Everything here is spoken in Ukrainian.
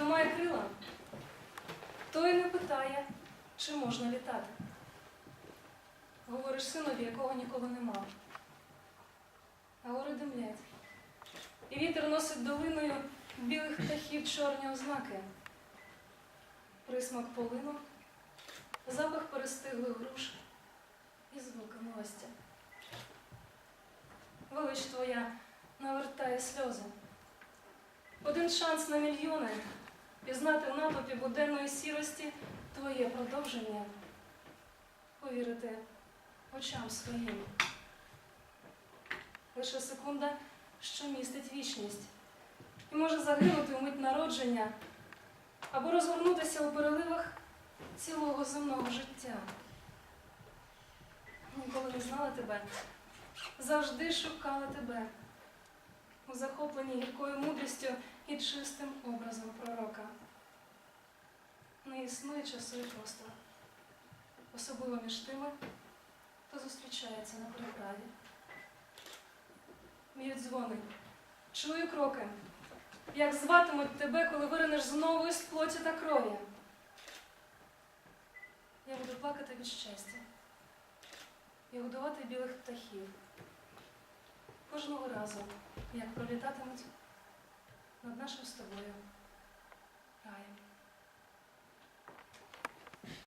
хто має крила, той не питає, чи можна літати. Говориш синові, якого ніколи не мав. А гори димлять. І вітер носить долиною білих птахів чорні ознаки. Присмак полину, запах перестиглих груш і звуки милості. Велич твоя навертає сльози. Один шанс на мільйони пізнати в натовпі буденної сірості твоє продовження, повірити очам своїм. Лише секунда, що містить вічність, і може загинути в мить народження або розгорнутися у переливах цілого земного життя. Ніколи не знала тебе, завжди шукала тебе у захопленні гіркою мудрістю і чистим образом пророка. Не існує часу і простору, особливо між тими, хто зустрічається на переправі. Б'ють дзвони, чую кроки, як зватимуть тебе, коли виринеш знову із плоті та крові. Я буду плакати від щастя і годувати білих птахів кожного разу, як пролітатимуть над нашим з тобою раєм.